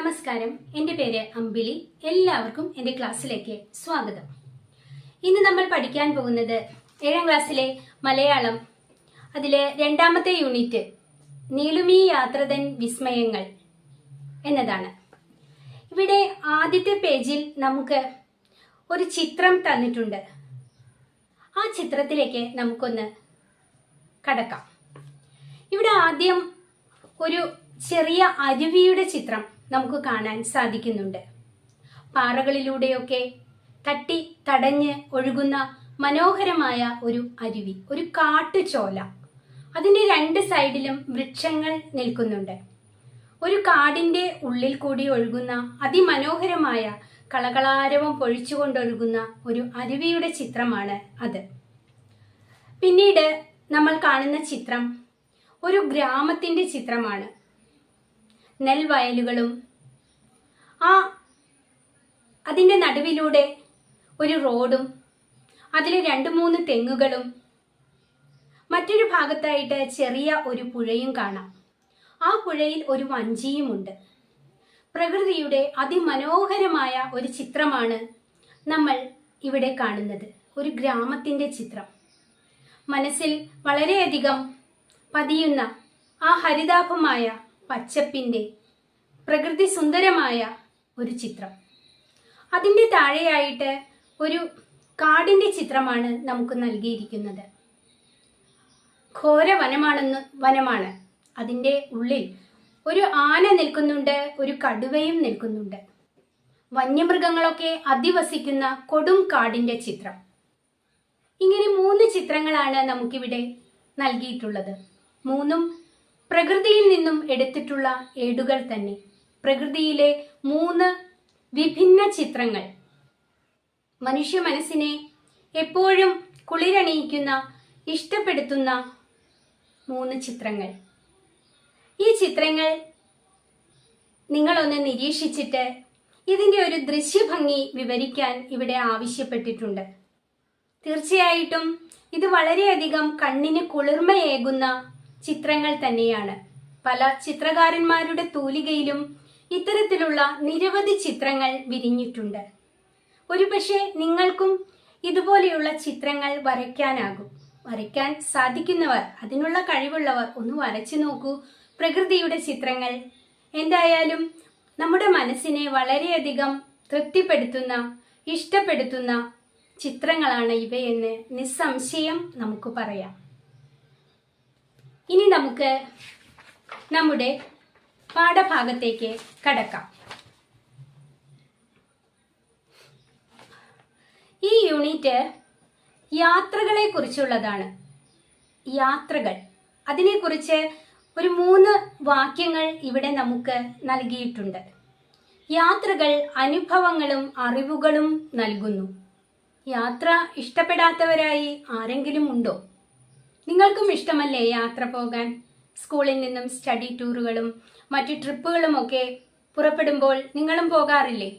നമസ്കാരം. എന്റെ പേര് അമ്പിളി. എല്ലാവർക്കും എന്റെ ക്ലാസ്സിലേക്ക് സ്വാഗതം. ഇന്ന് നമ്മൾ പഠിക്കാൻ പോകുന്നത് ഏഴാം ക്ലാസ്സിലെ മലയാളം അതിലെ രണ്ടാമത്തെ യൂണിറ്റ് നീളുമീ യാത്രതൻ വിസ്മയങ്ങൾ എന്നതാണ്. ഇവിടെ ആദ്യത്തെ പേജിൽ നമുക്ക് ഒരു ചിത്രം തന്നിട്ടുണ്ട്. ആ ചിത്രത്തിലേക്ക് നമുക്കൊന്ന് കടക്കാം. ഇവിടെ ആദ്യം ഒരു ചെറിയ അരുവിയുടെ ചിത്രം നമുക്ക് കാണാൻ സാധിക്കുന്നുണ്ട്. പാറകളിലൂടെയൊക്കെ തട്ടി തടഞ്ഞ് ഒഴുകുന്ന മനോഹരമായ ഒരു അരുവി ഒരു കാട്ടുചോല. അതിന്റെ രണ്ട് സൈഡിലും വൃക്ഷങ്ങൾ നിൽക്കുന്നുണ്ട്. ഒരു കാടിന്റെ ഉള്ളിൽ കൂടി ഒഴുകുന്ന അതിമനോഹരമായ കളകളാരവം പൊഴിച്ചുകൊണ്ടൊഴുകുന്ന ഒരു അരുവിയുടെ ചിത്രമാണ് അത്. പിന്നീട് നമ്മൾ കാണുന്ന ചിത്രം ഒരു ഗ്രാമത്തിന്റെ ചിത്രമാണ്. നെൽവയലുകളും ആ അതിന്റെ നടുവിലൂടെ ഒരു റോഡും അതിൽ രണ്ട് മൂന്ന് തെങ്ങുകളും മറ്റൊരു ഭാഗത്തായിട്ട് ചെറിയ ഒരു പുഴയും കാണാം. ആ പുഴയിൽ ഒരു വഞ്ചിയുമുണ്ട്. പ്രകൃതിയുടെ അതിമനോഹരമായ ഒരു ചിത്രമാണ് നമ്മൾ ഇവിടെ കാണുന്നത്. ഒരു ഗ്രാമത്തിന്റെ ചിത്രം. മനസ്സിൽ വളരെയധികം പതിയുന്ന ആ ഹരിതാഭമായ പച്ചപ്പിന്റെ പ്രകൃതി സുന്ദരമായ ഒരു ചിത്രം. അതിന്റെ താഴെയായിട്ട് ഒരു കാടിന്റെ ചിത്രമാണ് നമുക്ക് നൽകിയിരിക്കുന്നത്. ഘോര വനമാണെന്ന് വനമാണ്. അതിന്റെ ഉള്ളിൽ ഒരു ആന നിൽക്കുന്നുണ്ട് ഒരു കടുവയും നിൽക്കുന്നുണ്ട്. വന്യമൃഗങ്ങളൊക്കെ അധിവസിക്കുന്ന കൊടും കാടിന്റെ ചിത്രം. ഇങ്ങനെ മൂന്ന് ചിത്രങ്ങളാണ് നമുക്കിവിടെ നൽകിയിട്ടുള്ളത്. മൂന്നും പ്രകൃതിയിൽ നിന്നും എടുത്തിട്ടുള്ള ഏടുകൾ തന്നെ. പ്രകൃതിയിലെ മൂന്ന് വിഭിന്ന ചിത്രങ്ങൾ. മനുഷ്യ മനസ്സിനെ എപ്പോഴും കുളിരണിയിക്കുന്ന ഇഷ്ടപ്പെടുത്തുന്ന മൂന്ന് ചിത്രങ്ങൾ. ഈ ചിത്രങ്ങൾ നിങ്ങളൊന്ന് നിരീക്ഷിച്ചിട്ട് ഇതിന്റെ ഒരു ദൃശ്യഭംഗി വിവരിക്കാൻ ഇവിടെ ആവശ്യപ്പെട്ടിട്ടുണ്ട്. തീർച്ചയായിട്ടും ഇത് വളരെയധികം കണ്ണിന് കുളിർമയേകുന്ന ചിത്രങ്ങൾ തന്നെയാണ്. പല ചിത്രകാരന്മാരുടെ തൂലികയിലും ഇത്തരത്തിലുള്ള നിരവധി ചിത്രങ്ങൾ വിരിഞ്ഞിട്ടുണ്ട്. ഒരുപക്ഷെ നിങ്ങൾക്കും ഇതുപോലെയുള്ള ചിത്രങ്ങൾ വരയ്ക്കാനാകും. വരയ്ക്കാൻ സാധിക്കുന്നവർ അതിനുള്ള കഴിവുള്ളവർ ഒന്ന് വരച്ചു നോക്കൂ. പ്രകൃതിയുടെ ചിത്രങ്ങൾ എന്തായാലും നമ്മുടെ മനസ്സിനെ വളരെയധികം തൃപ്തിപ്പെടുത്തുന്ന ഇഷ്ടപ്പെടുത്തുന്ന ചിത്രങ്ങളാണ് ഇവയെന്ന് നിസ്സംശയം നമുക്ക് പറയാം. ഇനി നമുക്ക് നമ്മുടെ പാഠഭാഗത്തേക്ക് കടക്കാം. ഈ യൂണിറ്റ് യാത്രകളെ കുറിച്ചുള്ളതാണ് യാത്രകൾ. അതിനെക്കുറിച്ച് ഒരു മൂന്ന് വാക്യങ്ങൾ ഇവിടെ നമുക്ക് നൽകിയിട്ടുണ്ട്. യാത്രകൾ അനുഭവങ്ങളും അറിവുകളും നൽകുന്നു. യാത്ര ഇഷ്ടപ്പെടാത്തവരായി ആരെങ്കിലും ഉണ്ടോ? നിങ്ങൾക്കും ഇഷ്ടമല്ലേ യാത്ര പോകാൻ? സ്കൂളിൽ നിന്നും സ്റ്റഡി ടൂറുകളും മറ്റു ട്രിപ്പുകളുമൊക്കെ പുറപ്പെടുമ്പോൾ നിങ്ങളും പോകാറില്ലേ?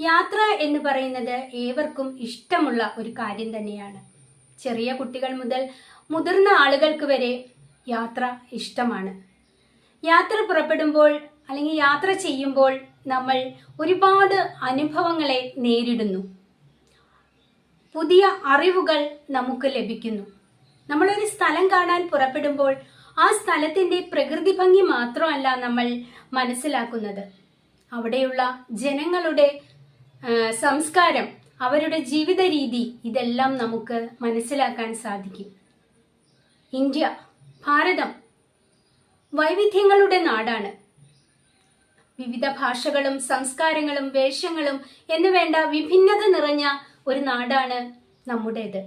യാത്ര എന്ന് പറയുന്നത് ഏവർക്കും ഇഷ്ടമുള്ള ഒരു കാര്യം തന്നെയാണ്. ചെറിയ കുട്ടികൾ മുതൽ മുതിർന്ന ആളുകൾക്ക് വരെ യാത്ര ഇഷ്ടമാണ്. യാത്ര പുറപ്പെടുമ്പോൾ അല്ലെങ്കിൽ യാത്ര ചെയ്യുമ്പോൾ നമ്മൾ ഒരുപാട് അനുഭവങ്ങളെ നേരിടുന്നു. പുതിയ അറിവുകൾ നമുക്ക് ലഭിക്കുന്നു. നമ്മളൊരു സ്ഥലം കാണാൻ പുറപ്പെടുമ്പോൾ ആ സ്ഥലത്തിന്റെ പ്രകൃതി ഭംഗി മാത്രമല്ല നമ്മൾ മനസ്സിലാക്കുന്നത്. അവിടെയുള്ള ജനങ്ങളുടെ സംസ്കാരം അവരുടെ ജീവിത രീതി ഇതെല്ലാം നമുക്ക് മനസ്സിലാക്കാൻ സാധിക്കും. ഇന്ത്യ ഭാരതം വൈവിധ്യങ്ങളുടെ നാടാണ്. വിവിധ ഭാഷകളും സംസ്കാരങ്ങളും വേഷങ്ങളും എന്ന് വേണ്ട വിഭിന്നത നിറഞ്ഞ ഒരു നാടാണ് നമ്മുടേത്.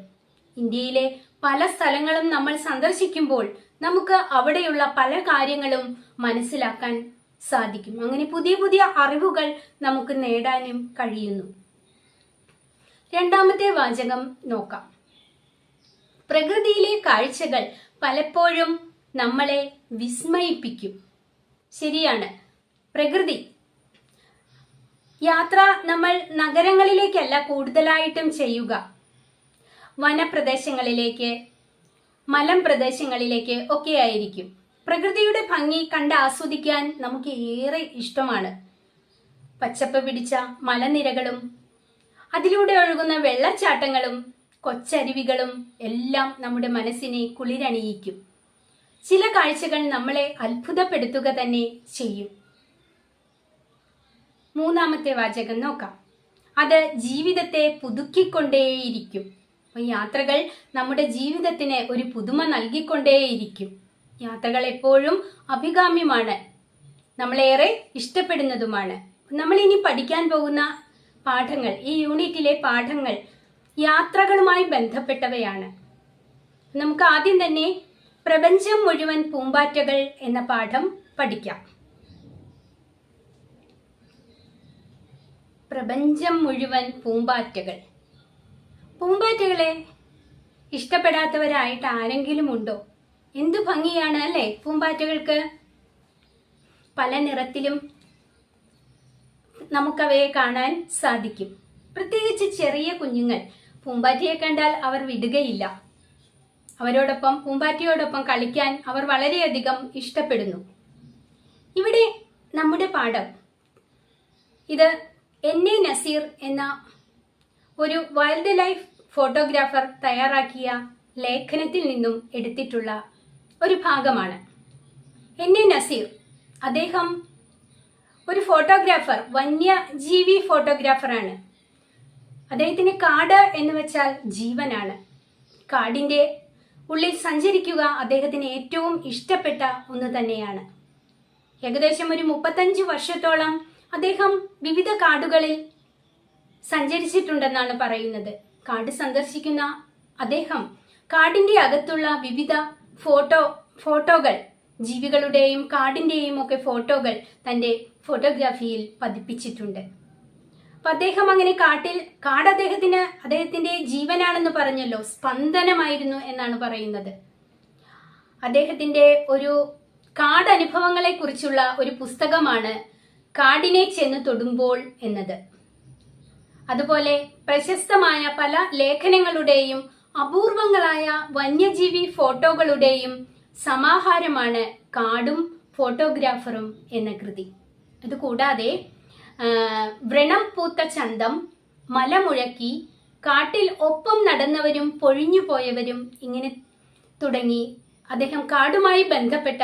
ഇന്ത്യയിലെ പല സ്ഥലങ്ങളും നമ്മൾ സന്ദർശിക്കുമ്പോൾ നമുക്ക് അവിടെയുള്ള പല കാര്യങ്ങളും മനസ്സിലാക്കാൻ സാധിക്കും. അങ്ങനെ പുതിയ പുതിയ അറിവുകൾ നമുക്ക് നേടാനും കഴിയുന്നു. രണ്ടാമത്തെ വാചകം നോക്കാം. പ്രകൃതിയിലെ കാഴ്ചകൾ പലപ്പോഴും നമ്മളെ വിസ്മയിപ്പിക്കും. ശരിയാണ്. പ്രകൃതി. യാത്ര നമ്മൾ നഗരങ്ങളിലേക്കല്ല കൂടുതലായിട്ടും ചെയ്യുക. വനപ്രദേശങ്ങളിലേക്ക് മലം പ്രദേശങ്ങളിലേക്ക് ഒക്കെ ആയിരിക്കും പ്രകൃതിയുടെ ഭംഗി കണ്ട് ആസ്വദിക്കാൻ നമുക്ക് ഏറെ ഇഷ്ടമാണ്. പച്ചപ്പ് പിടിച്ച മലനിരകളും അതിലൂടെ ഒഴുകുന്ന വെള്ളച്ചാട്ടങ്ങളും കൊച്ചരുവികളും എല്ലാം നമ്മുടെ മനസ്സിനെ കുളിരണിയിക്കും. ചില കാഴ്ചകൾ നമ്മളെ അത്ഭുതപ്പെടുത്തുക തന്നെ ചെയ്യും. മൂന്നാമത്തെ വാചകം നോക്കാം. അത് ജീവിതത്തെ പുതുക്കിക്കൊണ്ടേയിരിക്കും. അപ്പോൾ യാത്രകൾ നമ്മുടെ ജീവിതത്തിന് ഒരു പുതുമ നൽകിക്കൊണ്ടേയിരിക്കും. യാത്രകൾ എപ്പോഴും അഭികാമ്യമാണ്. നമ്മളേറെ ഇഷ്ടപ്പെടുന്നതുമാണ്. നമ്മൾ ഇനി പഠിക്കാൻ പോകുന്ന പാഠങ്ങൾ ഈ യൂണിറ്റിലെ പാഠങ്ങൾ യാത്രകളുമായി ബന്ധപ്പെട്ടവയാണ്. നമുക്ക് ആദ്യം തന്നെ പ്രപഞ്ചം മുഴുവൻ പൂമ്പാറ്റകൾ എന്ന പാഠം പഠിക്കാം. പ്രപഞ്ചം മുഴുവൻ പൂമ്പാറ്റകൾ. പൂമ്പാറ്റകളെ ഇഷ്ടപ്പെടാത്തവരായിട്ട് ആരെങ്കിലും ഉണ്ടോ? എന്തു ഭംഗിയാണ് അല്ലേ പൂമ്പാറ്റകൾക്ക്? പല നിറത്തിലും നമുക്കവയെ കാണാൻ സാധിക്കും. പ്രത്യേകിച്ച് ചെറിയ കുഞ്ഞുങ്ങൾ. പൂമ്പാറ്റയെ കണ്ടാൽ അവർ വിടുകയില്ല. അവരോടൊപ്പം പൂമ്പാറ്റയോടൊപ്പം കളിക്കാൻ അവർ വളരെയധികം ഇഷ്ടപ്പെടുന്നു. ഇവിടെ നമ്മുടെ പാഠം. ഇത് എൻ എ നസീർ എന്ന ഒരു വൈൽഡ് ലൈഫ് ഫോട്ടോഗ്രാഫർ തയ്യാറാക്കിയ ലേഖനത്തിൽ നിന്നും എടുത്തിട്ടുള്ള ഒരു ഭാഗമാണ്. എന്നെ നസീർ. അദ്ദേഹം ഒരു ഫോട്ടോഗ്രാഫർ വന്യജീവി ഫോട്ടോഗ്രാഫറാണ്. അദ്ദേഹത്തിന് കാട് എന്ന് വെച്ചാൽ ജീവനാണ്. കാടിന്റെ ഉള്ളിൽ സഞ്ചരിക്കുക അദ്ദേഹത്തിന് ഏറ്റവും ഇഷ്ടപ്പെട്ട ഒന്ന് തന്നെയാണ്. ഏകദേശം ഒരു മുപ്പത്തഞ്ച് വർഷത്തോളം അദ്ദേഹം വിവിധ കാടുകളിൽ സഞ്ചരിച്ചിട്ടുണ്ടെന്നാണ് പറയുന്നത്. കാട് സന്ദർശിക്കുന്ന അദ്ദേഹം കാടിന്റെ അകത്തുള്ള വിവിധ ഫോട്ടോ ഫോട്ടോകൾ ജീവികളുടെയും കാടിന്റെയും ഒക്കെ ഫോട്ടോകൾ തന്റെ ഫോട്ടോഗ്രാഫിയിൽ പതിപ്പിച്ചിട്ടുണ്ട്. അപ്പൊ അദ്ദേഹം അങ്ങനെ കാട്ടിൽ കാട് അദ്ദേഹത്തിന് അദ്ദേഹത്തിന്റെ ജീവനാണെന്ന് പറഞ്ഞല്ലോ സ്പന്ദനമായിരുന്നു എന്നാണ് പറയുന്നത്. അദ്ദേഹത്തിന്റെ ഒരു കാട് അനുഭവങ്ങളെ കുറിച്ചുള്ള ഒരു പുസ്തകമാണ് കാടിനെ ചെന്ന് തൊടുമ്പോൾ എന്നത്. അതുപോലെ പ്രശസ്തമായ പല ലേഖനങ്ങളുടെയും അപൂർവങ്ങളായ വന്യജീവി ഫോട്ടോകളുടെയും സമാഹാരമാണ് കാടും ഫോട്ടോഗ്രാഫറും എന്ന കൃതി. അതുകൂടാതെ വ്രണം പൂത്ത ചന്തം മലമുഴക്കി കാട്ടിൽ ഒപ്പം നടന്നവരും പൊഴിഞ്ഞുപോയവരും ഇങ്ങനെ തുടങ്ങി അദ്ദേഹം കാടുമായി ബന്ധപ്പെട്ട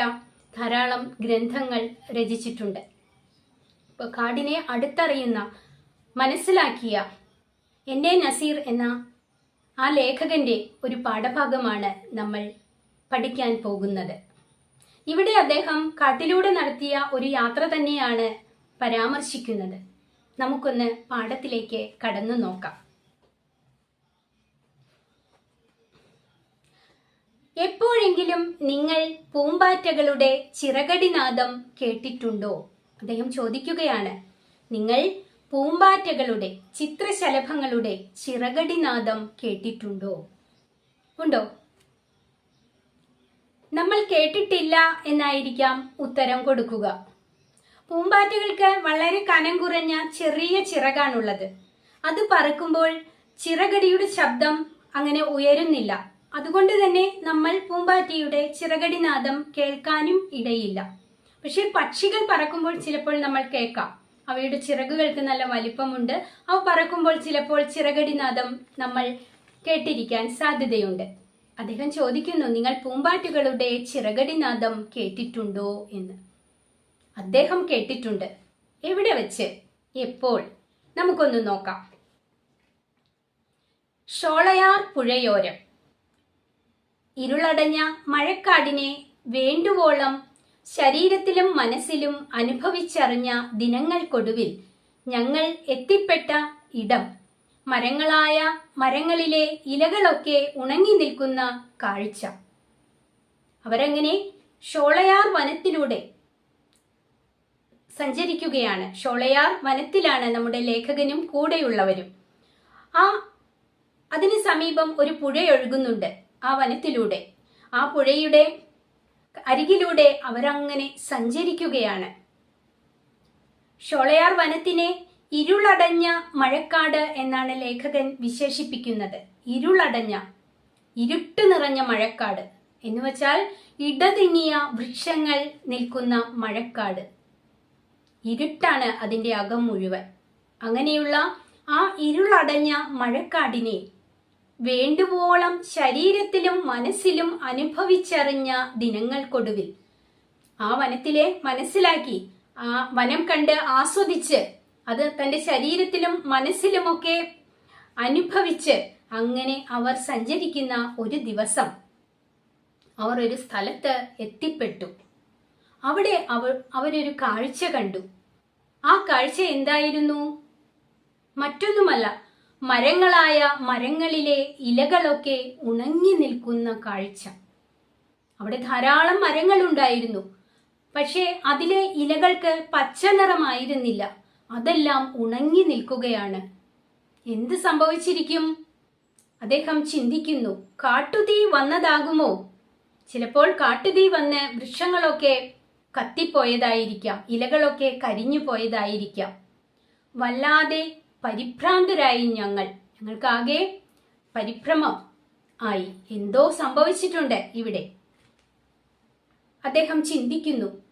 ധാരാളം ഗ്രന്ഥങ്ങൾ രചിച്ചിട്ടുണ്ട്. കാടിനെ അടുത്തറിയുന്ന മനസ്സിലാക്കിയ എൻ എ നസീർ എന്ന ആ ലേഖകന്റെ ഒരു പാഠഭാഗമാണ് നമ്മൾ പഠിക്കാൻ പോകുന്നത്. ഇവിടെ അദ്ദേഹം കാട്ടിലൂടെ നടത്തിയ ഒരു യാത്ര തന്നെയാണ് പരാമർശിക്കുന്നത്. നമുക്കൊന്ന് പാഠത്തിലേക്ക് കടന്നു നോക്കാം. എപ്പോഴെങ്കിലും നിങ്ങൾ പൂമ്പാറ്റകളുടെ ചിറകടിനാദം കേട്ടിട്ടുണ്ടോ? അദ്ദേഹം ചോദിക്കുകയാണ്. നിങ്ങൾ പൂമ്പാറ്റകളുടെ ചിത്രശലഭങ്ങളുടെ ചിറകടിനാദം കേട്ടിട്ടുണ്ടോ? ഉണ്ടോ? നമ്മൾ കേട്ടിട്ടില്ല എന്നായിരിക്കാം ഉത്തരം കൊടുക്കുക. പൂമ്പാറ്റകൾക്ക് വളരെ കനം കുറഞ്ഞ ചെറിയ ചിറകാണുള്ളത്. അത് പറക്കുമ്പോൾ ചിറകടിയുടെ ശബ്ദം അങ്ങനെ ഉയരുന്നില്ല. അതുകൊണ്ട് തന്നെ നമ്മൾ പൂമ്പാറ്റയുടെ ചിറകടിനാദം കേൾക്കാനും ഇടയില്ല. പക്ഷെ പക്ഷികൾ പറക്കുമ്പോൾ ചിലപ്പോൾ നമ്മൾ കേൾക്കാം. അവയുടെ ചിറകുകൾക്ക് നല്ല വലിപ്പമുണ്ട്. അവ പറക്കുമ്പോൾ ചിലപ്പോൾ ചിറകടിനാദം നമ്മൾ കേട്ടിരിക്കാൻ സാധ്യതയുണ്ട്. അദ്ദേഹം ചോദിക്കുന്നു നിങ്ങൾ പൂമ്പാറ്റുകളുടെ ചിറകടിനാദം കേട്ടിട്ടുണ്ടോ? എന്ന്. അദ്ദേഹം കേട്ടിട്ടുണ്ട്. എവിടെ വെച്ച്? എപ്പോൾ? നമുക്കൊന്ന് നോക്കാം. ഷോളയാർ പുഴയോരം. ഇരുളടഞ്ഞ മഴക്കാടിനെ വേണ്ടുവോളം ശരീരത്തിലും മനസ്സിലും അനുഭവിച്ചറിഞ്ഞ ദിനങ്ങൾക്കൊടുവിൽ ഞങ്ങൾ എത്തിപ്പെട്ട ഇടം മരങ്ങളായ മരങ്ങളിലെ ഇലകളൊക്കെ ഉണങ്ങി നിൽക്കുന്ന കാഴ്ച. അവരങ്ങനെ ഷോളയാർ വനത്തിലൂടെ സഞ്ചരിക്കുകയാണ്. ഷോളയാർ വനത്തിലാണ് നമ്മുടെ ലേഖകനും കൂടെയുള്ളവരും. ആ അതിന് സമീപം ഒരു പുഴയൊഴുകുന്നുണ്ട് ആ വനത്തിലൂടെ. ആ പുഴയുടെ അരികിലൂടെ അവരങ്ങനെ സഞ്ചരിക്കുകയാണ്. ഷോളയാർ വനത്തിനെ ഇരുളടഞ്ഞ മഴക്കാട് എന്നാണ് ലേഖകൻ വിശേഷിപ്പിക്കുന്നത്. ഇരുളടഞ്ഞ ഇരുട്ട് നിറഞ്ഞ മഴക്കാട് എന്നുവച്ചാൽ ഇടതിങ്ങിയ വൃക്ഷങ്ങൾ നിൽക്കുന്ന മഴക്കാട്. ഇരുട്ടാണ് അതിന്റെ അകം മുഴുവൻ. അങ്ങനെയുള്ള ആ ഇരുളടഞ്ഞ മഴക്കാടിനെ വേണ്ടുവോളം ശരീരത്തിലും മനസ്സിലും അനുഭവിച്ചറിഞ്ഞ ദിനങ്ങൾക്കൊടുവിൽ ആ വനത്തിലെ മനസ്സിലാക്കി ആ വനം കണ്ട് ആസ്വദിച്ച് അത് തന്റെ ശരീരത്തിലും മനസ്സിലുമൊക്കെ അനുഭവിച്ച് അങ്ങനെ അവർ സഞ്ചരിക്കുന്ന ഒരു ദിവസം അവർ ഒരു സ്ഥലത്ത് എത്തിപ്പെട്ടു. അവിടെ അവർ അവരൊരു കാഴ്ച കണ്ടു. ആ കാഴ്ച എന്തായിരുന്നു? മറ്റൊന്നുമല്ല മരങ്ങളായ മരങ്ങളിലെ ഇലകളൊക്കെ ഉണങ്ങി നിൽക്കുന്ന കാഴ്ച. അവിടെ ധാരാളം മരങ്ങളുണ്ടായിരുന്നു. പക്ഷേ അതിലെ ഇലകൾക്ക് പച്ച നിറമായിരുന്നില്ല. അതെല്ലാം ഉണങ്ങി നിൽക്കുകയാണ്. എന്ത് സംഭവിച്ചിരിക്കും? അദ്ദേഹം ചിന്തിക്കുന്നു. കാട്ടുതീ വന്നതാകുമോ? ചിലപ്പോൾ കാട്ടുതീ വന്ന് വൃക്ഷങ്ങളൊക്കെ കത്തിപ്പോയതായിരിക്കാം. ഇലകളൊക്കെ കരിഞ്ഞു പോയതായിരിക്കാം വല്ലാതെ പരിഭ്രാന്തരായി ഞങ്ങൾ. ഞങ്ങൾക്കാകെ പരിഭ്രമം ആയി. എന്തോ സംഭവിച്ചിട്ടുണ്ട് ഇവിടെ. അദ്ദേഹം ചിന്തിക്കുന്നു.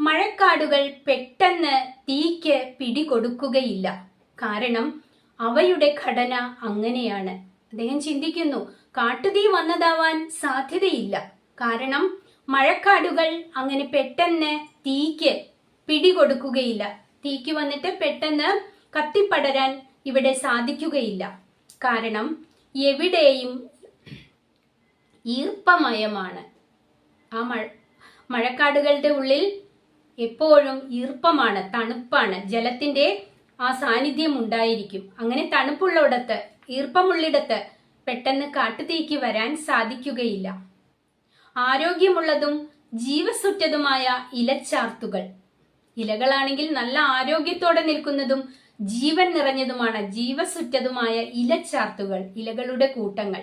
മഴക്കാടുകൾ പെട്ടെന്ന് തീക്ക് പിടികൊടുക്കുകയില്ല. കാരണം അവയുടെ ഘടന അങ്ങനെയാണ്. അദ്ദേഹം ചിന്തിക്കുന്നു കാട്ടുതീ വന്നതാവാൻ സാധ്യതയില്ല. കാരണം മഴക്കാടുകൾ അങ്ങനെ പെട്ടെന്ന് തീക്ക് പിടികൊടുക്കുകയില്ല. തീക്ക് വന്നിട്ട് പെട്ടെന്ന് കത്തിപ്പടരാൻ ഇവിടെ സാധിക്കുകയില്ല. കാരണം എവിടെയും ഈർപ്പമയമാണ്. ആ മഴ മഴക്കാടുകളുടെ ഉള്ളിൽ എപ്പോഴും ഈർപ്പമാണ് തണുപ്പാണ്. ജലത്തിന്റെ ആ സാന്നിധ്യം ഉണ്ടായിരിക്കും. അങ്ങനെ തണുപ്പുള്ളിടത്ത് ഈർപ്പമുള്ളിടത്ത് പെട്ടെന്ന് കാട്ടുതീക്ക് വരാൻ സാധിക്കുകയില്ല. ആരോഗ്യമുള്ളതും ജീവസുറ്റതുമായ ഇലച്ചാർത്തുകൾ. ഇലകളാണെങ്കിൽ നല്ല ആരോഗ്യത്തോടെ നിൽക്കുന്നതും ജീവൻ നിറഞ്ഞതുമാണ് ജീവസുറ്റതുമായ ഇലച്ചാർത്തുകൾ ഇലകളുടെ കൂട്ടങ്ങൾ.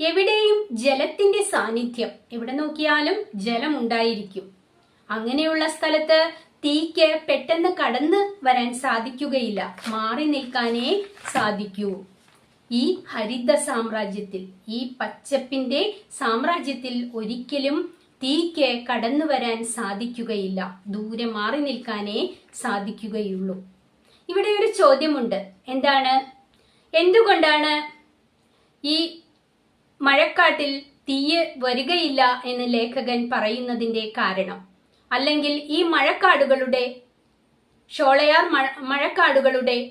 എവിടെയും ജലത്തിന്റെ സാന്നിധ്യം എവിടെ നോക്കിയാലും ജലം ഉണ്ടായിരിക്കും അങ്ങനെയുള്ള സ്ഥലത്ത് തീക്ക് പെട്ടെന്ന് കടന്ന് വരാൻ സാധിക്കുകയില്ല. മാറി നിൽക്കാനേ സാധിക്കൂ. ഈ ഹരിത സാമ്രാജ്യത്തിൽ ഈ പച്ചപ്പിന്റെ സാമ്രാജ്യത്തിൽ ഒരിക്കലും തീക്ക് കടന്നു വരാൻ സാധിക്കുകയില്ല. ദൂരെ മാറി നിൽക്കാനേ സാധിക്കുകയുള്ളൂ. ഇവിടെ ഒരു ചോദ്യമുണ്ട്. എന്താണ്? എന്തുകൊണ്ടാണ് ഈ മഴക്കാട്ടിൽ തീയ് വരികയില്ല എന്ന് ലേഖകൻ പറയുന്നതിന്റെ കാരണം? അല്ലെങ്കിൽ ഈ മഴക്കാടുകളുടെ ഷോളയാർ മഴ മഴക്കാടുകളുടെ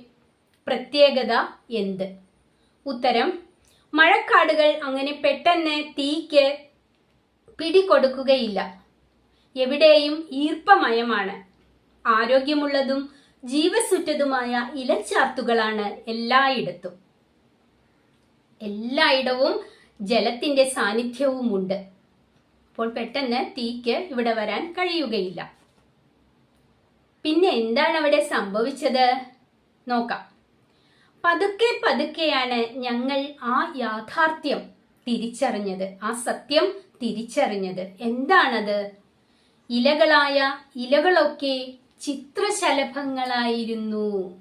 പ്രത്യേകത എന്ത്? ഉത്തരം മഴക്കാടുകൾ അങ്ങനെ പെട്ടെന്ന് തീക്ക് പിടികൊടുക്കുകയില്ല. എവിടെയും ഈർപ്പമയമാണ്. ആരോഗ്യമുള്ളതും ജീവസുറ്റതുമായ ഇലച്ചാർത്തുകളാണ് എല്ലായിടത്തും. എല്ലായിടവും ജലത്തിന്റെ സാന്നിധ്യവുമുണ്ട്. അപ്പോൾ പെട്ടെന്ന് തീക്ക് ഇവിടെ വരാൻ കഴിയുകയില്ല. പിന്നെ എന്താണ് അവിടെ സംഭവിച്ചത്? നോക്കാം. പതുക്കെ പതുക്കെയാണ് ഞങ്ങൾ ആ യാഥാർത്ഥ്യം തിരിച്ചറിഞ്ഞത്. ആ സത്യം തിരിച്ചറിഞ്ഞത്. എന്താണത്? ഇലകളായ ഇലകളൊക്കെ ചിത്രശലഭങ്ങളായിരുന്നു.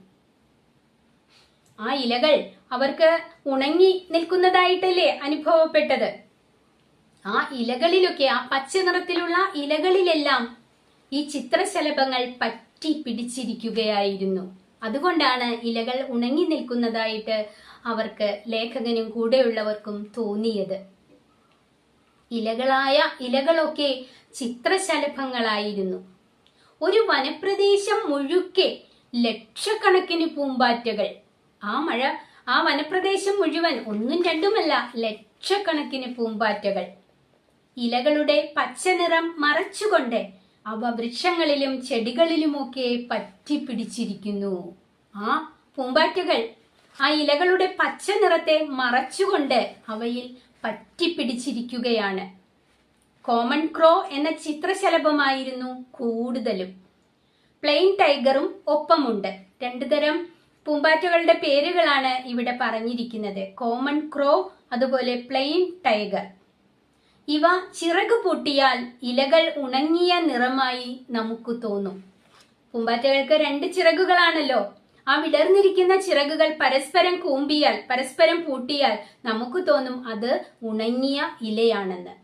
ആ ഇലകൾ അവർക്ക് ഉണങ്ങി നിൽക്കുന്നതായിട്ടല്ലേ അനുഭവപ്പെട്ടത്? ആ ഇലകളിലൊക്കെ ആ പച്ച നിറത്തിലുള്ള ഇലകളിലെല്ലാം ഈ ചിത്രശലഭങ്ങൾ പറ്റി പിടിച്ചിരിക്കുകയായിരുന്നു. അതുകൊണ്ടാണ് ഇലകൾ ഉണങ്ങി നിൽക്കുന്നതായിട്ട് അവർക്ക് ലേഖകനും കൂടെയുള്ളവർക്കും തോന്നിയത്. ഇലകളായ ഇലകളൊക്കെ ചിത്രശലഭങ്ങളായിരുന്നു. ഒരു വനപ്രദേശം മുഴുക്കെ ലക്ഷക്കണക്കിന് പൂമ്പാറ്റകൾ. ആ മഴ ആ വനപ്രദേശം മുഴുവൻ ഒന്നും രണ്ടുമല്ല ലക്ഷക്കണക്കിന് പൂമ്പാറ്റകൾ. ഇലകളുടെ പച്ചനിറം മറച്ചുകൊണ്ട് അവ വൃക്ഷങ്ങളിലും ചെടികളിലുമൊക്കെ പറ്റിപ്പിടിച്ചിരിക്കുന്നു. ആ പൂമ്പാറ്റകൾ ആ ഇലകളുടെ പച്ച നിറത്തെ മറച്ചുകൊണ്ട് അവയിൽ പറ്റിപ്പിടിച്ചിരിക്കുകയാണ്. കോമൺ ക്രോ എന്ന ചിത്രശലഭമായിരുന്നു കൂടുതലും. പ്ലെയിൻ ടൈഗറും ഒപ്പമുണ്ട്. രണ്ടു തരം പൂമ്പാറ്റകളുടെ പേരുകളാണ് ഇവിടെ പറഞ്ഞിരിക്കുന്നത്. കോമൺ ക്രോ അതുപോലെ പ്ലെയിൻ ടൈഗർ. ഇവ ചിറക് പൊട്ടിയാൽ ഇലകൾ ഉണങ്ങിയ നിറമായി നമുക്ക് തോന്നും. പൂമ്പാറ്റകൾക്ക് രണ്ട് ചിറകുകളാണല്ലോ. ആ വിടർന്നിരിക്കുന്ന ചിറകുകൾ പരസ്പരം കൂമ്പിയാൽ പരസ്പരം പൂട്ടിയാൽ നമുക്ക് തോന്നും അത് ഉണങ്ങിയ ഇലയാണെന്ന്.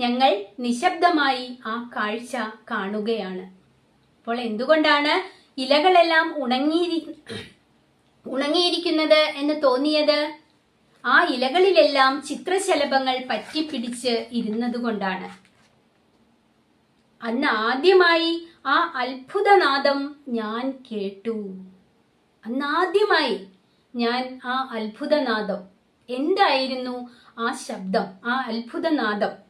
ഞങ്ങൾ നിശബ്ദമായി ആ കാഴ്ച കാണുകയാണ്. അപ്പോൾ എന്തുകൊണ്ടാണ് ഇലകളെല്ലാം ഉണങ്ങിയിരി ഉണങ്ങിയിരിക്കുന്നത് എന്ന് തോന്നിയത്? ആ ഇലകളിലെല്ലാം ചിത്രശലഭങ്ങൾ പറ്റിപ്പിടിച്ച് ഇരുന്നതുകൊണ്ടാണ്. അന്ന് ആദ്യമായി ആ അത്ഭുതനാദം ഞാൻ കേട്ടു. അന്ന് ആദ്യമായി ഞാൻ ആ അത്ഭുതനാദം. എന്തായിരുന്നു ആ ശബ്ദം? ആ അത്ഭുതനാദം?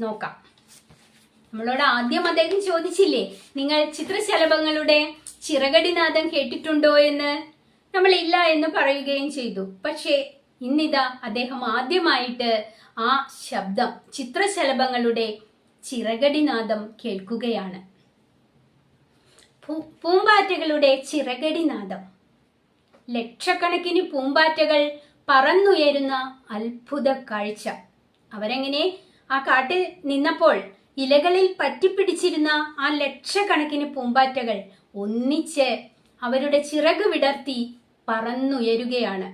നോക്കാം. നമ്മളോട് ആദ്യം അദ്ദേഹം ചോദിച്ചില്ലേ നിങ്ങൾ ചിത്രശലഭങ്ങളുടെ ചിറകടിനാദം കേട്ടിട്ടുണ്ടോ എന്ന്? നമ്മൾ ഇല്ല എന്ന് പറയുകയും ചെയ്തു. പക്ഷേ ഇന്നിതാ അദ്ദേഹം ആദ്യമായിട്ട് ആ ശബ്ദം ചിത്രശലഭങ്ങളുടെ ചിറകടിനാദം കേൾക്കുകയാണ്. പൂമ്പാറ്റകളുടെ ചിറകടിനാദം. ലക്ഷക്കണക്കിന് പൂമ്പാറ്റകൾ പറന്നുയരുന്ന അത്ഭുത കാഴ്ച. അവരെങ്ങനെ ആ കാട്ടിൽ നിന്നപ്പോൾ ഇലകളിൽ പറ്റിപ്പിടിച്ചിരുന്ന ആ ലക്ഷക്കണക്കിന് പൂമ്പാറ്റകൾ ഒന്നിച്ച് അവരുടെ ചിറക് വിടർത്തി പറന്നുയരുകയാണ്.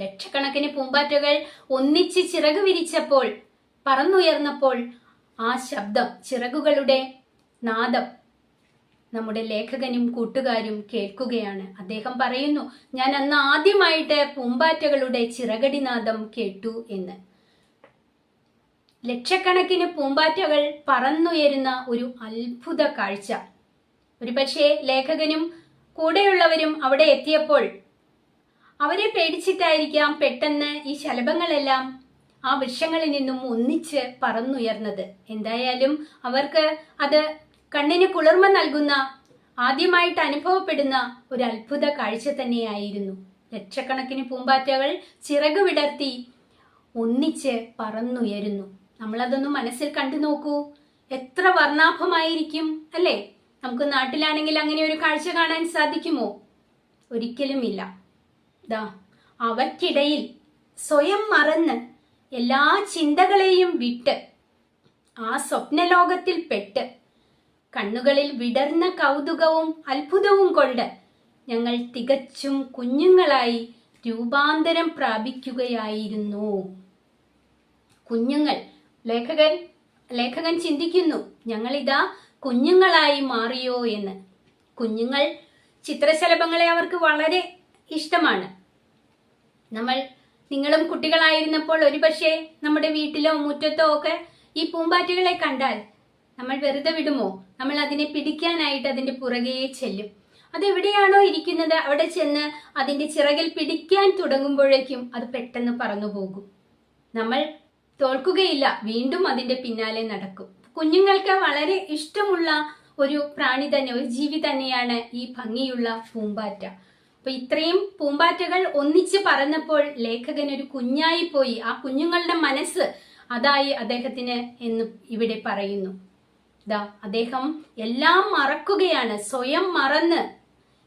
ലക്ഷക്കണക്കിന് പൂമ്പാറ്റകൾ ഒന്നിച്ച് ചിറക് വിരിച്ചപ്പോൾ പറന്നുയർന്നപ്പോൾ ആ ശബ്ദം ചിറകുകളുടെ നാദം നമ്മുടെ ലേഖകനും കൂട്ടുകാരും കേൾക്കുകയാണ്. അദ്ദേഹം പറയുന്നു ഞാൻ അന്ന് ആദ്യമായിട്ട് പൂമ്പാറ്റകളുടെ ചിറകടിനാദം കേട്ടു എന്ന്. ലക്ഷക്കണക്കിന് പൂമ്പാറ്റകൾ പറന്നുയരുന്ന ഒരു അത്ഭുത കാഴ്ച. ഒരുപക്ഷെ ലേഖകനും കൂടെയുള്ളവരും അവിടെ എത്തിയപ്പോൾ അവരെ പേടിച്ചിട്ടായിരിക്കാം പെട്ടെന്ന് ഈ ശലഭങ്ങളെല്ലാം ആ വൃക്ഷങ്ങളിൽ നിന്നും ഒന്നിച്ച് പറന്നുയർന്നത്. എന്തായാലും അവർക്ക് അത് കണ്ണിന് കുളിർമ നൽകുന്ന ആദ്യമായിട്ട് അനുഭവപ്പെടുന്ന ഒരു അത്ഭുത കാഴ്ച തന്നെയായിരുന്നു. ലക്ഷക്കണക്കിന് പൂമ്പാറ്റകൾ ചിറക് വിടർത്തി ഒന്നിച്ച് പറന്നുയരുന്നു. നമ്മളതൊന്ന് മനസ്സിൽ കണ്ടു നോക്കൂ. എത്ര വർണാഭമായിരിക്കും അല്ലേ? നമുക്ക് നാട്ടിലാണെങ്കിൽ അങ്ങനെ ഒരു കാഴ്ച കാണാൻ സാധിക്കുമോ? ഒരിക്കലുമില്ല. ദാ അവയ്ക്കിടയിൽ സ്വയം മറന്ന് എല്ലാ ചിന്തകളെയും വിട്ട് ആ സ്വപ്നലോകത്തിൽ പെട്ട് കണ്ണുകളിൽ വിടർന്ന കൗതുകവും അത്ഭുതവും കൊണ്ട് ഞങ്ങൾ തികച്ചും കുഞ്ഞുങ്ങളായി രൂപാന്തരം പ്രാപിക്കുകയായിരുന്നു. കുഞ്ഞുങ്ങൾ ലേഖകൻ ലേഖകൻ ചിന്തിക്കുന്നു ഞങ്ങളിതാ കുഞ്ഞുങ്ങളായി മാറിയോ എന്ന്. കുഞ്ഞുങ്ങൾ ചിത്രശലഭങ്ങളെ അവർക്ക് വളരെ ഇഷ്ടമാണ്. നമ്മൾ നിങ്ങളും കുട്ടികളായിരുന്നപ്പോൾ ഒരുപക്ഷെ നമ്മുടെ വീട്ടിലോ മുറ്റത്തോ ഒക്കെ ഈ പൂമ്പാറ്റകളെ കണ്ടാൽ നമ്മൾ വെറുതെ വിടുമോ? നമ്മൾ അതിനെ പിടിക്കാനായിട്ട് അതിന്റെ പുറകെ ചെല്ലും. അതെവിടെയാണോ ഇരിക്കുന്നത്? അവിടെ ചെന്ന് അതിന്റെ ചിറകിൽ പിടിക്കാൻ തുടങ്ങുമ്പോഴേക്കും അത് പെട്ടെന്ന് പറന്നു പോകും നമ്മൾ തോൽക്കുകയില്ല. വീണ്ടും അതിന്റെ പിന്നാലെ നടക്കും. കുഞ്ഞുങ്ങൾക്ക് വളരെ ഇഷ്ടമുള്ള ഒരു പ്രാണി തന്നെ ഒരു ജീവി തന്നെയാണ് ഈ ഭംഗിയുള്ള പൂമ്പാറ്റ. അപ്പൊ ഇത്രയും പൂമ്പാറ്റകൾ ഒന്നിച്ച് പറഞ്ഞപ്പോൾ ലേഖകൻ ഒരു കുഞ്ഞായി പോയി. ആ കുഞ്ഞുങ്ങളുടെ മനസ്സ് അതായി അദ്ദേഹത്തിന് എന്ന് ഇവിടെ പറയുന്നു. ദാ അദ്ദേഹം എല്ലാം മറക്കുകയാണ്. സ്വയം മറന്ന്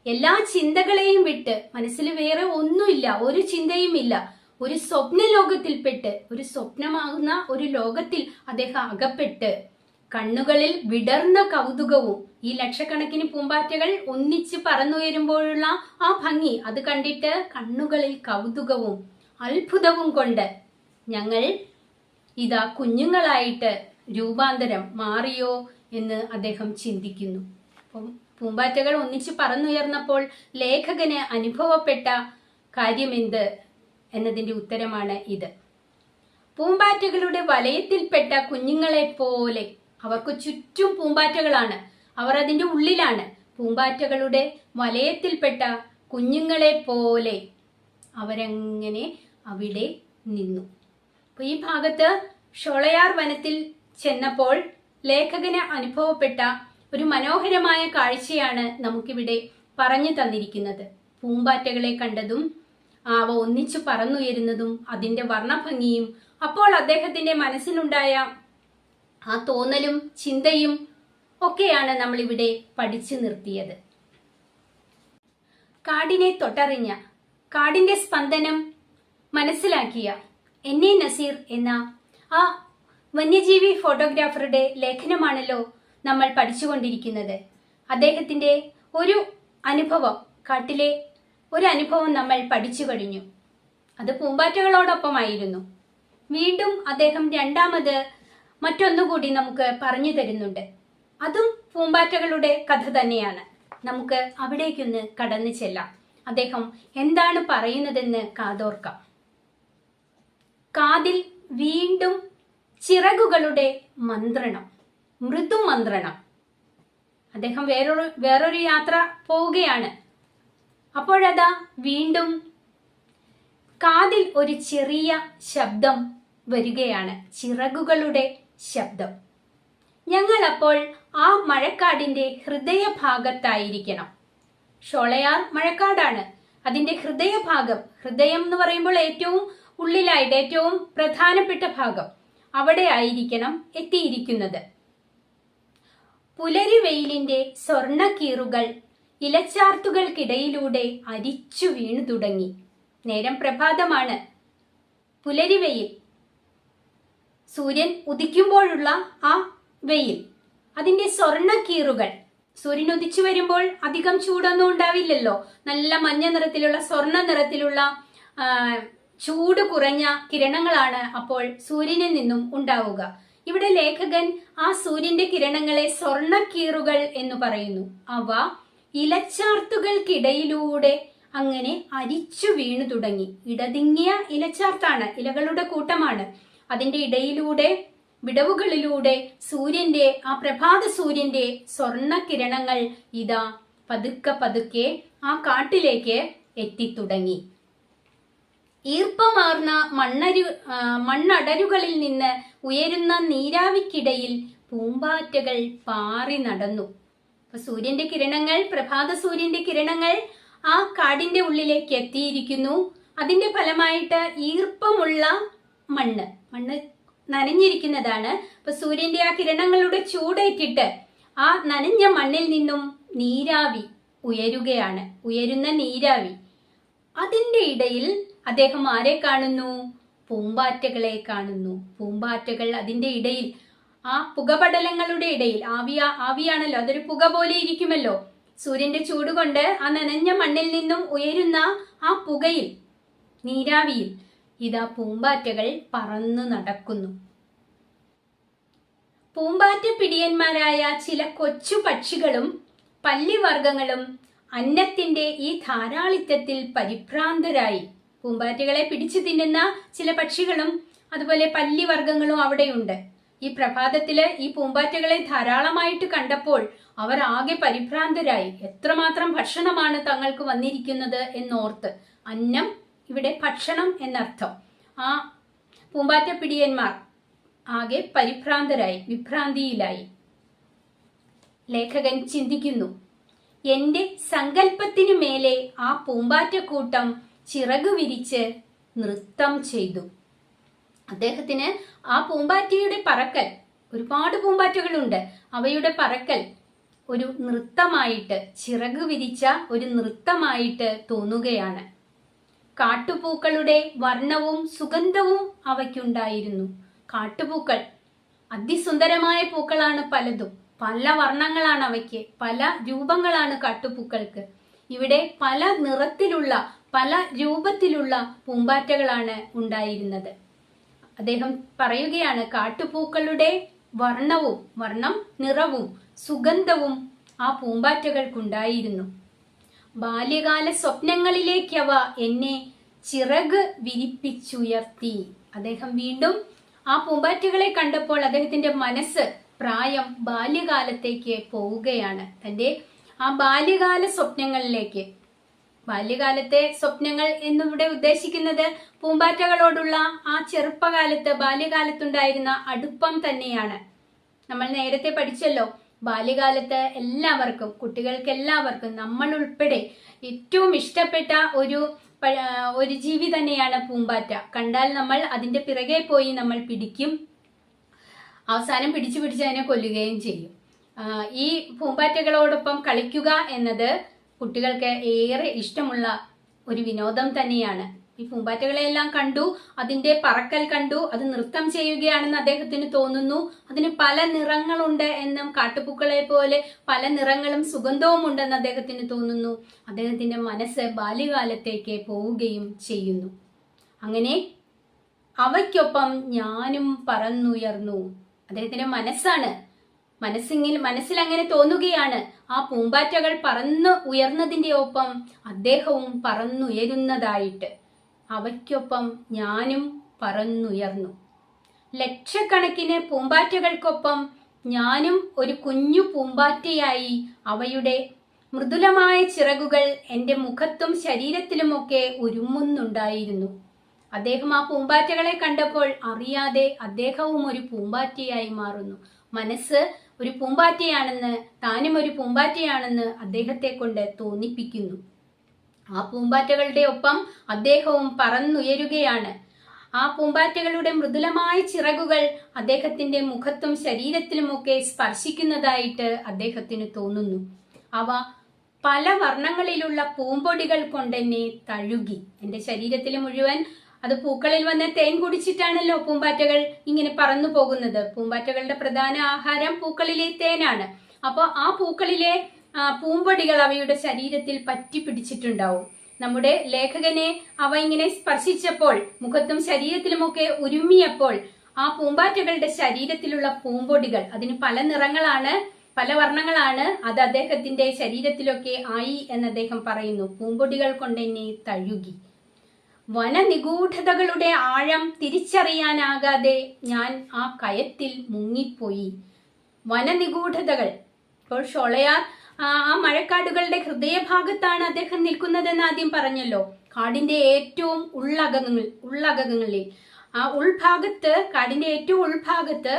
എല്ലാ ചിന്തകളെയും വിട്ട് മനസ്സിൽ വേറെ ഒന്നുമില്ല ഒരു ചിന്തയുമില്ല. ഒരു സ്വപ്ന ലോകത്തിൽപ്പെട്ട് ഒരു സ്വപ്നമാകുന്ന ഒരു ലോകത്തിൽ അദ്ദേഹം അകപ്പെട്ട് കണ്ണുകളിൽ വിടർന്ന കൗതുകവും ഈ ലക്ഷക്കണക്കിന് പൂമ്പാറ്റകൾ ഒന്നിച്ച് പറന്നുയരുമ്പോഴുള്ള ആ ഭംഗി അത് കണ്ടിട്ട് കണ്ണുകളിൽ കൗതുകവും അത്ഭുതവും കൊണ്ട് ഞങ്ങൾ ഇതാ കുഞ്ഞുങ്ങളായിട്ട് രൂപാന്തരം മാറിയോ എന്ന് അദ്ദേഹം ചിന്തിക്കുന്നു. പൂമ്പാറ്റകൾ ഒന്നിച്ച് പറന്നുയർന്നപ്പോൾ ലേഖകന് അനുഭവപ്പെട്ട കാര്യമെന്ത്? എന്നതിന്റെ ഉത്തരമാണ് ഇത്. പൂമ്പാറ്റകളുടെ വലയത്തിൽപ്പെട്ട കുഞ്ഞുങ്ങളെ പോലെ അവർക്ക് ചുറ്റും പൂമ്പാറ്റകളാണ്. അവർ അതിന്റെ ഉള്ളിലാണ്. പൂമ്പാറ്റകളുടെ വലയത്തിൽപ്പെട്ട കുഞ്ഞുങ്ങളെ പോലെ അവരങ്ങനെ അവിടെ നിന്നു. അപ്പൊ ഈ ഭാഗത്ത് ഷോളയാർ വനത്തിൽ ചെന്നപ്പോൾ ലേഖകന് അനുഭവപ്പെട്ട ഒരു മനോഹരമായ കാഴ്ചയാണ് നമുക്കിവിടെ പറഞ്ഞു തന്നിരിക്കുന്നത്. പൂമ്പാറ്റകളെ കണ്ടതും അവ ഒന്നിച്ചു പറന്നുയരുന്നതും അതിന്റെ വർണഭംഗിയും അപ്പോൾ അദ്ദേഹത്തിന്റെ മനസ്സിലുണ്ടായ ആ തോന്നലും ചിന്തയും ഒക്കെയാണ് നമ്മൾ ഇവിടെ പഠിച്ചു നിർത്തിയത്. കാടിനെ തൊട്ടറിഞ്ഞ കാടിന്റെ സ്പന്ദനം മനസ്സിലാക്കിയ എൻ എ നസീർ എന്ന ആ വന്യജീവി ഫോട്ടോഗ്രാഫറുടെ ലേഖനമാണല്ലോ നമ്മൾ പഠിച്ചുകൊണ്ടിരിക്കുന്നത്. അദ്ദേഹത്തിന്റെ ഒരു അനുഭവം കാട്ടിലെ ഒരു അനുഭവം നമ്മൾ പഠിച്ചു കഴിഞ്ഞു. അത് പൂമ്പാറ്റകളോടൊപ്പമായിരുന്നു. വീണ്ടും അദ്ദേഹം രണ്ടാമത് മറ്റൊന്നുകൂടി നമുക്ക് പറഞ്ഞു തരുന്നുണ്ട്. അതും പൂമ്പാറ്റകളുടെ കഥ തന്നെയാണ്. നമുക്ക് അവിടേക്കൊന്ന് കടന്നു ചെല്ലാം. അദ്ദേഹം എന്താണ് പറയുന്നതെന്ന് കാതോർക്കാം. കാതിൽ വീണ്ടും ചിറകുകളുടെ മന്ത്രണം മൃദു മന്ത്രണം അദ്ദേഹം വേറൊരു വേറൊരു യാത്ര പോവുകയാണ്. അപ്പോഴതാ വീണ്ടും കാതിൽ ഒരു ചെറിയ ശബ്ദം വരികയാണ് ചിറകുകളുടെ ശബ്ദം. ഞങ്ങൾ അപ്പോൾ ആ മഴക്കാടിന്റെ ഹൃദയഭാഗത്തായിരിക്കണം. ഷോളയാർ മഴക്കാടാണ്. അതിന്റെ ഹൃദയഭാഗം ഹൃദയം എന്ന് പറയുമ്പോൾ ഏറ്റവും ഉള്ളിലായിട്ട് ഏറ്റവും പ്രധാനപ്പെട്ട ഭാഗം അവിടെ ആയിരിക്കണം എത്തിയിരിക്കുന്നത്. പുലരി വെയിലിന്റെ സ്വർണക്കീറുകൾ ഇലച്ചാർത്തുകൾക്കിടയിലൂടെ അരിച്ചു വീണു തുടങ്ങി. നേരം പ്രഭാതമാണ്. പുലരി വെയിൽ സൂര്യൻ ഉദിക്കുമ്പോഴുള്ള ആ വെയിൽ. അതിന്റെ സ്വർണക്കീറുകൾ സൂര്യൻ ഉദിച്ചു വരുമ്പോൾ അധികം ചൂടൊന്നും ഉണ്ടാവില്ലല്ലോ. നല്ല മഞ്ഞ നിറത്തിലുള്ള സ്വർണ നിറത്തിലുള്ള ചൂട് കുറഞ്ഞ കിരണങ്ങളാണ് അപ്പോൾ സൂര്യനിൽ നിന്നും ഉണ്ടാവുക. ഇവിടെ ലേഖകൻ ആ സൂര്യന്റെ കിരണങ്ങളെ സ്വർണക്കീറുകൾ എന്ന് പറയുന്നു. അവ ഇലച്ചാർത്തുകൾക്കിടയിലൂടെ അങ്ങനെ അരിച്ചു വീണു തുടങ്ങി. ഇടതിങ്ങിയ ഇലച്ചാർത്താണ് ഇലകളുടെ കൂട്ടമാണ്. അതിന്റെ ഇടയിലൂടെ വിടവുകളിലൂടെ സൂര്യന്റെ ആ പ്രഭാത സൂര്യന്റെ സ്വർണ കിരണങ്ങൾ ഇതാ പതുക്കെ പതുക്കെ ആ കാട്ടിലേക്ക് എത്തിത്തുടങ്ങി. ഈർപ്പമാർന്ന മണ്ണരു മണ്ണടരുകളിൽ നിന്ന് ഉയരുന്ന നീരാവിക്കിടയിൽ പൂമ്പാറ്റകൾ പാറി നടന്നു. അപ്പൊ സൂര്യന്റെ കിരണങ്ങൾ പ്രഭാത സൂര്യന്റെ കിരണങ്ങൾ ആ കാടിന്റെ ഉള്ളിലേക്ക് എത്തിയിരിക്കുന്നു. അതിന്റെ ഫലമായിട്ട് ഈർപ്പമുള്ള മണ്ണ് മണ്ണ് നനഞ്ഞിരിക്കുന്നതാണ്. അപ്പൊ സൂര്യന്റെ ആ കിരണങ്ങളുടെ ചൂടേറ്റിട്ട് ആ നനഞ്ഞ മണ്ണിൽ നിന്നും നീരാവി ഉയരുകയാണ് ഉയരുന്ന നീരാവി. അതിന്റെ ഇടയിൽ അദ്ദേഹം ആരെ കാണുന്നു? പൂമ്പാറ്റകളെ കാണുന്നു. പൂമ്പാറ്റകൾ അതിന്റെ ഇടയിൽ ആ പുകപടലങ്ങളുടെ ഇടയിൽ ആവിയ ആവിയാണല്ലോ അതൊരു പുക പോലെ ഇരിക്കുമല്ലോ. സൂര്യന്റെ ചൂട് കൊണ്ട് ആ നനഞ്ഞ മണ്ണിൽ നിന്നും ഉയരുന്ന ആ പുകയിൽ നീരാവിയിൽ ഇതാ പൂമ്പാറ്റകൾ പറന്നു നടക്കുന്നു. പൂമ്പാറ്റ പിടിയന്മാരായ ചില കൊച്ചു പക്ഷികളും പല്ലിവർഗങ്ങളും അന്നത്തിന്റെ ഈ ധാരാളിത്തത്തിൽ പരിഭ്രാന്തരായി. പൂമ്പാറ്റകളെ പിടിച്ചു തിന്നുന്ന ചില പക്ഷികളും അതുപോലെ പല്ലിവർഗങ്ങളും അവിടെയുണ്ട്. ഈ പ്രഭാതത്തിൽ ഈ പൂമ്പാറ്റകളെ ധാരാളമായിട്ട് കണ്ടപ്പോൾ അവർ ആകെ പരിഭ്രാന്തരായി. എത്രമാത്രം ഭക്ഷണമാണ് തങ്ങൾക്ക് വന്നിരിക്കുന്നത് എന്നോർത്ത്. അന്നം ഇവിടെ ഭക്ഷണം എന്നർത്ഥം. ആ പൂമ്പാറ്റ പിടിയന്മാർ ആകെ പരിഭ്രാന്തരായി വിഭ്രാന്തിയിലായി. ലേഖകൻ ചിന്തിക്കുന്നു എന്റെ സങ്കല്പത്തിനു മേലെ ആ പൂമ്പാറ്റക്കൂട്ടം ചിറകു വിരിച്ച് നൃത്തം ചെയ്തു. അദ്ദേഹത്തിന് ആ പൂമ്പാറ്റയുടെ പറക്കൽ ഒരുപാട് പൂമ്പാറ്റകളുണ്ട്. അവയുടെ പറക്കൽ ഒരു നൃത്തമായിട്ട് ചിറക് വിരിച്ച ഒരു നൃത്തമായിട്ട് തോന്നുകയാണ്. കാട്ടുപൂക്കളുടെ വർണവും സുഗന്ധവും അവയ്ക്കുണ്ടായിരുന്നു. കാട്ടുപൂക്കൾ അതിസുന്ദരമായ പൂക്കളാണ് പലതും. പല വർണങ്ങളാണ് അവയ്ക്ക്. പല രൂപങ്ങളാണ് കാട്ടുപൂക്കൾക്ക്. ഇവിടെ പല നിറത്തിലുള്ള പല രൂപത്തിലുള്ള പൂമ്പാറ്റകളാണ് ഉണ്ടായിരുന്നത്. അദ്ദേഹം പറയുകയാണ് കാട്ടുപൂക്കളുടെ വർണവും വർണം നിറവും സുഗന്ധവും ആ പൂമ്പാറ്റകൾക്കുണ്ടായിരുന്നു. ബാല്യകാല സ്വപ്നങ്ങളിലേക്കവ എന്നെ ചിറക് വിരിപ്പിച്ചുയർത്തി. അദ്ദേഹം വീണ്ടും ആ പൂമ്പാറ്റകളെ കണ്ടപ്പോൾ അദ്ദേഹത്തിന്റെ മനസ്സ് പ്രായം ബാല്യകാലത്തേക്ക് പോവുകയാണ്. തന്റെ ആ ബാല്യകാല സ്വപ്നങ്ങളിലേക്ക് ബാല്യകാലത്തെ സ്വപ്നങ്ങൾ എന്നിവിടെ ഉദ്ദേശിക്കുന്നത് പൂമ്പാറ്റകളോടുള്ള ആ ചെറുപ്പകാലത്ത് ബാല്യകാലത്തുണ്ടായിരുന്ന അടുപ്പം തന്നെയാണ്. നമ്മൾ നേരത്തെ പഠിച്ചല്ലോ ബാല്യകാലത്ത് എല്ലാവർക്കും കുട്ടികൾക്ക് എല്ലാവർക്കും നമ്മൾ ഉൾപ്പെടെ ഏറ്റവും ഇഷ്ടപ്പെട്ട ഒരു ഒരു ജീവി തന്നെയാണ് പൂമ്പാറ്റ. കണ്ടാൽ നമ്മൾ അതിന്റെ പിറകെ പോയി നമ്മൾ പിടിക്കും അവസാനം പിടിച്ചു പിടിച്ച് അതിനെ കൊല്ലുകയും ചെയ്യും. ഈ പൂമ്പാറ്റകളോടൊപ്പം കളിക്കുക എന്നത് കുട്ടികൾക്ക് ഏറെ ഇഷ്ടമുള്ള ഒരു വിനോദം തന്നെയാണ്. ഈ പൂമ്പാറ്റകളെല്ലാം കണ്ടു അതിന്റെ പറക്കൽ കണ്ടു അത് നൃത്തം ചെയ്യുകയാണെന്ന് അദ്ദേഹത്തിന് തോന്നുന്നു. അതിന് പല നിറങ്ങളുണ്ട് എന്നും കാട്ടുപൂക്കളെ പോലെ പല നിറങ്ങളും സുഗന്ധവും ഉണ്ടെന്ന് അദ്ദേഹത്തിന് തോന്നുന്നു. അദ്ദേഹത്തിന്റെ മനസ്സ് ബാല്യകാലത്തേക്ക് പോവുകയും ചെയ്യുന്നു. അങ്ങനെ അവയ്ക്കൊപ്പം ഞാനും പറന്നുയർന്നു. അദ്ദേഹത്തിന്റെ മനസ്സാണ് മനസ്സിങ്ങിൽ മനസ്സിൽ അങ്ങനെ തോന്നുകയാണ്. ആ പൂമ്പാറ്റകൾ പറന്ന് ഉയർന്നതിന്റെ ഒപ്പം അദ്ദേഹവും പറന്നുയരുന്നതായിട്ട്. അവയ്ക്കൊപ്പം ഞാനും പറന്നുയർന്നു. ലക്ഷക്കണക്കിന് പൂമ്പാറ്റകൾക്കൊപ്പം ഞാനും ഒരു കുഞ്ഞു പൂമ്പാറ്റയായി അവയുടെ മൃദുലമായ ചിറകുകൾ എന്റെ മുഖത്തും ശരീരത്തിലുമൊക്കെ ഉരുമുന്നുണ്ടായിരുന്നു അദ്ദേഹം ആ പൂമ്പാറ്റകളെ കണ്ടപ്പോൾ അറിയാതെ അദ്ദേഹവും ഒരു പൂമ്പാറ്റയായി മാറുന്നു. മനസ്സ് ഒരു പൂമ്പാറ്റയാണെന്ന് താനും ഒരു പൂമ്പാറ്റയാണെന്ന് അദ്ദേഹത്തെ കൊണ്ട് തോന്നിപ്പിക്കുന്നു. ആ പൂമ്പാറ്റകളുടെ ഒപ്പം അദ്ദേഹവും പറന്നുയരുകയാണ്. ആ പൂമ്പാറ്റകളുടെ മൃദുലമായ ചിറകുകൾ അദ്ദേഹത്തിന്റെ മുഖത്തും ശരീരത്തിലുമൊക്കെ സ്പർശിക്കുന്നതായിട്ട് അദ്ദേഹത്തിന് തോന്നുന്നു. അവ പല വർണങ്ങളിലുള്ള പൂമ്പൊടികൾ കൊണ്ടെന്നെ തഴുകി. എന്റെ ശരീരത്തിൽ മുഴുവൻ അത് പൂക്കളിൽ വന്ന് തേൻ കുടിച്ചിട്ടാണല്ലോ പൂമ്പാറ്റകൾ ഇങ്ങനെ പറന്നു പോകുന്നത്. പൂമ്പാറ്റകളുടെ പ്രധാന ആഹാരം പൂക്കളിലെ തേനാണ്. അപ്പോൾ ആ പൂക്കളിലെ പൂമ്പടികൾ അവയുടെ ശരീരത്തിൽ പറ്റി പിടിച്ചിട്ടുണ്ടാവും. നമ്മുടെ ലേഖകനെ അവ ഇങ്ങനെ സ്പർശിച്ചപ്പോൾ മുഖത്തും ശരീരത്തിലുമൊക്കെ ഉരുമ്മിയപ്പോൾ ആ പൂമ്പാറ്റകളുടെ ശരീരത്തിലുള്ള പൂമ്പൊടികൾ അതിന് പല നിറങ്ങളാണ് പല വർണങ്ങളാണ് അത് അദ്ദേഹത്തിന്റെ ശരീരത്തിലൊക്കെ ആയി എന്ന് അദ്ദേഹം പറയുന്നു. പൂമ്പൊടികൾ കൊണ്ടെന്നെ തഴുകി. വനനിഗൂഢതകളുടെ ആഴം തിരിച്ചറിയാനാകാതെ ഞാൻ ആ കയത്തിൽ മുങ്ങിപ്പോയി. വനനിഗൂഢതകൾ. ഇപ്പോൾ ഷോളയാർ ആ മഴക്കാടുകളുടെ ഹൃദയഭാഗത്താണ് അദ്ദേഹം നിൽക്കുന്നതെന്ന് ആദ്യം പറഞ്ഞല്ലോ. കാടിന്റെ ഏറ്റവും ഉള്ളകങ്ങൾ ഉള്ളകങ്ങളിൽ ആ ഉൾഭാഗത്ത് കാടിന്റെ ഏറ്റവും ഉൾഭാഗത്ത്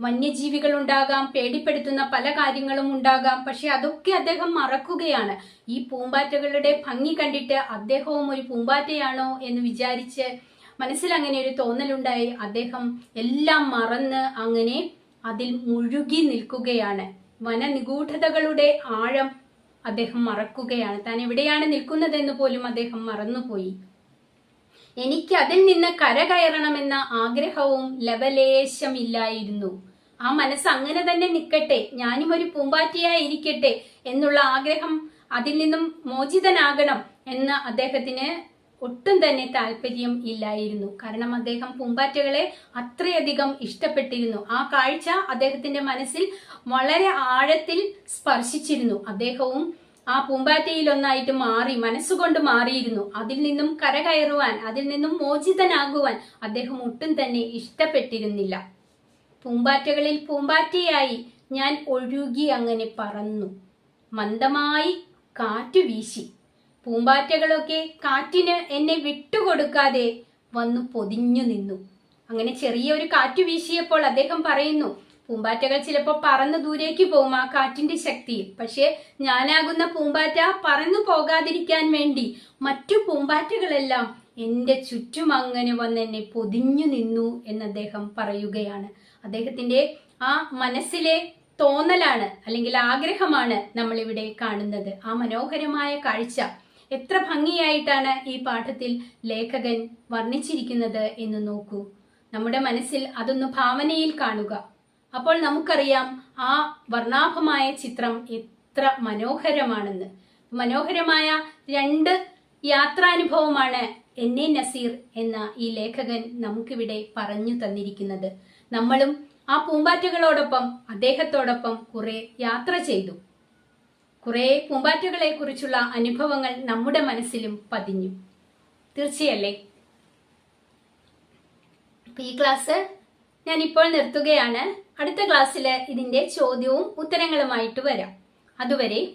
വന്യജീവികൾ ഉണ്ടാകാം പേടിപ്പെടുത്തുന്ന പല കാര്യങ്ങളും ഉണ്ടാകാം. പക്ഷെ അതൊക്കെ അദ്ദേഹം മറക്കുകയാണ്. ഈ പൂമ്പാറ്റകളുടെ ഭംഗി കണ്ടിട്ട് അദ്ദേഹവും ഒരു പൂമ്പാറ്റയാണോ എന്ന് വിചാരിച്ച് മനസ്സിൽ അങ്ങനെ ഒരു തോന്നലുണ്ടായി. അദ്ദേഹം എല്ലാം മറന്ന് അങ്ങനെ അതിൽ മുഴുകി നിൽക്കുകയാണ്. വന നിഗൂഢതകളുടെ ആഴം അദ്ദേഹം മറക്കുകയാണ്. താൻ എവിടെയാണ് നിൽക്കുന്നതെന്ന് പോലും അദ്ദേഹം മറന്നുപോയി. എനിക്ക് അതിൽ നിന്ന് കരകയറണമെന്ന ആഗ്രഹവും ലവലേശമില്ലായിരുന്നു. ആ മനസ്സ് അങ്ങനെ തന്നെ നിൽക്കട്ടെ ഞാനും ഒരു പൂമ്പാറ്റയായി ഇരിക്കട്ടെ എന്നുള്ള ആഗ്രഹം അതിൽ നിന്നും മോചിതനാകണം എന്ന് അദ്ദേഹത്തിന് ഒട്ടും തന്നെ താല്പര്യം ഇല്ലായിരുന്നു. കാരണം അദ്ദേഹം പൂമ്പാറ്റകളെ അത്രയധികം ഇഷ്ടപ്പെട്ടിരുന്നു. ആ കാഴ്ച അദ്ദേഹത്തിന്റെ മനസ്സിൽ വളരെ ആഴത്തിൽ സ്പർശിച്ചിരുന്നു. അദ്ദേഹവും ആ പൂമ്പാറ്റയിൽ ഒന്നായിട്ട് മാറി മനസ്സുകൊണ്ട് മാറിയിരുന്നു. അതിൽ നിന്നും കരകയറുവാൻ അതിൽ നിന്നും മോചിതനാകുവാൻ അദ്ദേഹം ഒട്ടും തന്നെ ഇഷ്ടപ്പെട്ടിരുന്നില്ല. പൂമ്പാറ്റകളിൽ പൂമ്പാറ്റയായി ഞാൻ ഒഴുകി അങ്ങനെ പറന്നു. മന്ദമായി കാറ്റു വീശി. പൂമ്പാറ്റകളൊക്കെ കാറ്റിന് എന്നെ വിട്ടുകൊടുക്കാതെ വന്നു പൊതിഞ്ഞു നിന്നു. അങ്ങനെ ചെറിയ ഒരു കാറ്റു വീശിയപ്പോൾ അദ്ദേഹം പറയുന്നു പൂമ്പാറ്റകൾ ചിലപ്പോൾ പറന്ന് ദൂരേക്ക് പോകും ആ കാറ്റിന്റെ ശക്തിയിൽ പക്ഷേ ഞാനാകുന്ന പൂമ്പാറ്റ പറന്നു പോകാതിരിക്കാൻ വേണ്ടി മറ്റു പൂമ്പാറ്റകളെല്ലാം എന്റെ ചുറ്റും അങ്ങനെ വന്ന് എന്നെ പൊതിഞ്ഞു നിന്നു എന്ന് അദ്ദേഹം പറയുകയാണ്. അദ്ദേഹത്തിന്റെ ആ മനസ്സിലെ തോന്നലാണ് അല്ലെങ്കിൽ ആഗ്രഹമാണ് നമ്മൾ ഇവിടെ കാണുന്നത്. ആ മനോഹരമായ കാഴ്ച എത്ര ഭംഗിയായിട്ടാണ് ഈ പാഠത്തിൽ ലേഖകൻ വർണിച്ചിരിക്കുന്നത് എന്ന് നോക്കൂ. നമ്മുടെ മനസ്സിൽ അതൊന്ന് ഭാവനയിൽ കാണുക. അപ്പോൾ നമുക്കറിയാം ആ വർണാഭമായ ചിത്രം എത്ര മനോഹരമാണെന്ന്. മനോഹരമായ രണ്ട് യാത്രാനുഭവമാണ് എൻ എ നസീർ എന്ന ഈ ലേഖകൻ നമുക്കിവിടെ പറഞ്ഞു തന്നിരിക്കുന്നത്. നമ്മളും ആ പൂമ്പാറ്റകളോടൊപ്പം അദ്ദേഹത്തോടൊപ്പം കുറെ യാത്ര ചെയ്തു. കുറെ പൂമ്പാറ്റകളെ കുറിച്ചുള്ള അനുഭവങ്ങൾ നമ്മുടെ മനസ്സിലും പതിഞ്ഞു. തീർച്ചയല്ലേ? ഈ ക്ലാസ് ഞാൻ ഇപ്പോൾ നിർത്തുകയാണ്. അടുത്ത ക്ലാസ്സിൽ ഇതിന്റെ ചോദ്യവും ഉത്തരങ്ങളുമായിട്ട് വരാം. അതുവരെ